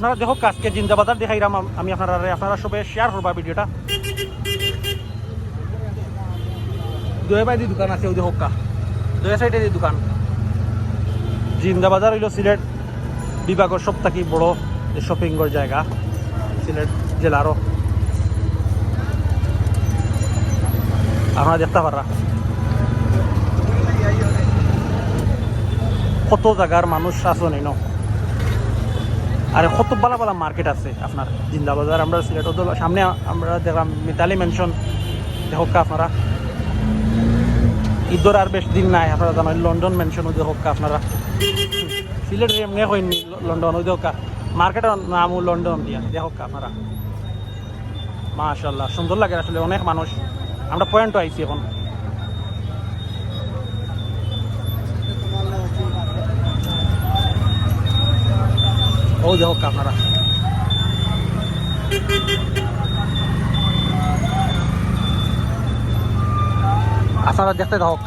আপনারা দেখো আজকে জিন্দাবাজার দেখাইলাম আম- আমি আপনারা আপনারা সবে শেয়ার করবা ভিডিওটা। দুয়ে দোকান আছে দুয়ে সাইডে দোকান। জিন্দাবাজার হইল সিলেট বিভাগের সব থাকি বড় শপিংয়ের জায়গা সিলেট জেলারও। আপনারা দেখতে পারা কত জায়গার মানুষ আসুন ন আর কত বালা বালা মার্কেট আছে আপনার জিন্দাবাজার আমরা সিলেট সামনে আমরা দেখলাম মিতালি মেনশন দেখোক আপনারা। ঈদর আর বেশ দিন নাই আপনারা জানেন, লন্ডন মেনশন মেনশনও দেখোক আপনারা। সিলেট এমনি হয়নি, লন্ডন ওই দেখোক মার্কেটের নামও লন্ডন দিয়া দেখোক আপনারা। মাশাল্লাহ সুন্দর লাগে আসলে, অনেক মানুষ। আমরা পয়েন্টও আইছি এখন। ও দেখোক আপনারা আপনারা দেখতে দেখোক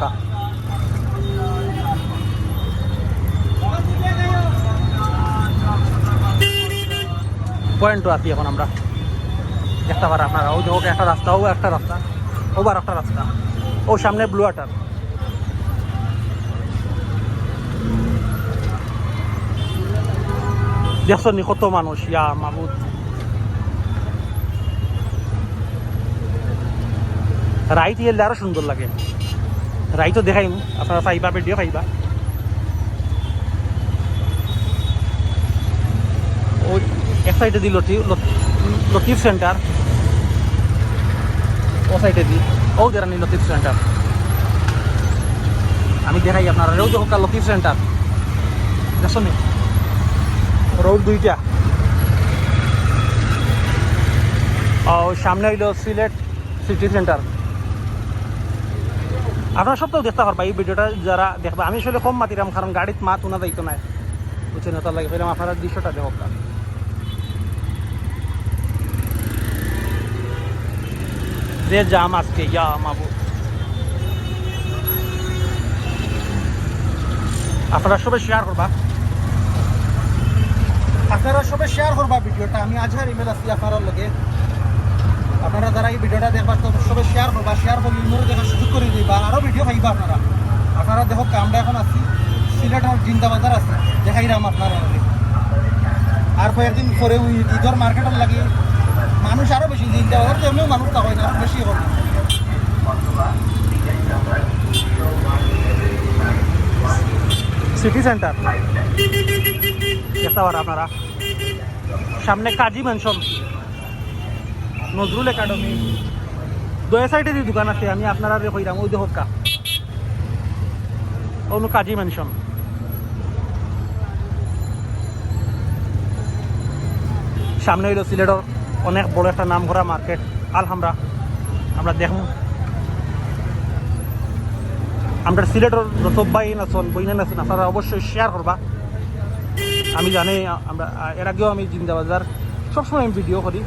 পয়েন্টও আছি এখন আমরা দেখতে পারা আপনারা ওই দেখো একটা রাস্তা ও একটা রাস্তা ওবার একটা রাস্তা ও সামনে ব্লু ওয়াটার দেখছ নি কত মানুষ ইয়া মাহবুদ রাইট এলে আরও সুন্দর লাগে রাইটও দেখাইম আপনারা পাইবা ভিডিও পাইবা ওই এক সাইডে দি লতি লতিফ সেন্টার ও সাইডে দি। ও দেরানি লতিফ সেন্টার আমি দেখাই আপনারা রেও দেখো লতিফ সেন্টার দেখছ নি রোড দুইটা। ও, সামনে হইল সিলেট সিটি সেন্টার। আপনারা তো দেখতে পারবা, এই ভিডিওটা যারা দেখবা। আমি আসলে কম মাতিলাম কারণ গাড়িত মাত উনা যাইতো না বুঝছেন তার লাগে ফেলাম আপনারা দৃশ্যটা দেখো যে জাম আজকে, ইয়া মাবু। আপনারা সবাই শেয়ার করবা। আপনারা সবাই শেয়ার করবা ভিডিওটা। আমি আজহার ইমেল আছি আপনার লগে। আপনারা যারা এই ভিডিওটা দেখবা সবাই শেয়ার করবা। শেয়ার করলে ইমোরে দেখার সুযোগ করে দিবা। আরও ভিডিও পাইবা আপনারা। আপনারা দেখো, আমরা এখন আছি। সিলেট আর জিন্দাবাজার আছে। দেখাইলাম আপনারা। আর কয়েকদিন পরে ওই ঈদর মার্কেটের লাগে মানুষ আরও বেশি, জিন্দাবাজার তো এমনিও মানুষ তা হয় না আরও বেশি হবে। সিটি সেন্টার আপনারা। সামনে কাজী মেনশন নজরুল একাডেমি। দয়া সাইডে যে দোকান আছে, আমি আপনারা কইরাম ওই দেখা অনু কাজী মেনশন সামনে হইল সিলেটর, অনেক বড় একটা নাম করা মার্কেট, আলহামরা। আমরা দেখব আমরা সিলেটর যত বাইন আছেন বইনান আছেন, আপনারা অবশ্যই শেয়ার করবা। আমি জানি, আমরা, এর আগেও আমি জিন্দাবাজার সবসময় আমি ভিডিও করি,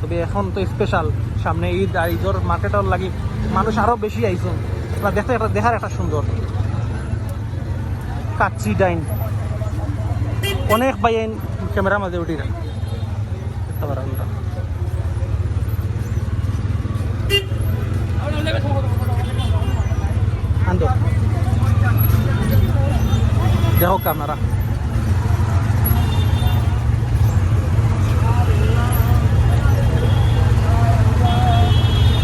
তবে এখন তো স্পেশাল সামনে ঈদ, আর ঈদর মার্কেটের লাগি মানুষ আরও বেশি আইছেন আপনারা দেখতে একটা দেখার একটা সুন্দর। কাচ্চি ডাইন। অনেক বাইন ক্যামেরা মাঝে উঠি দেখতে পারেন দেখো আপনারা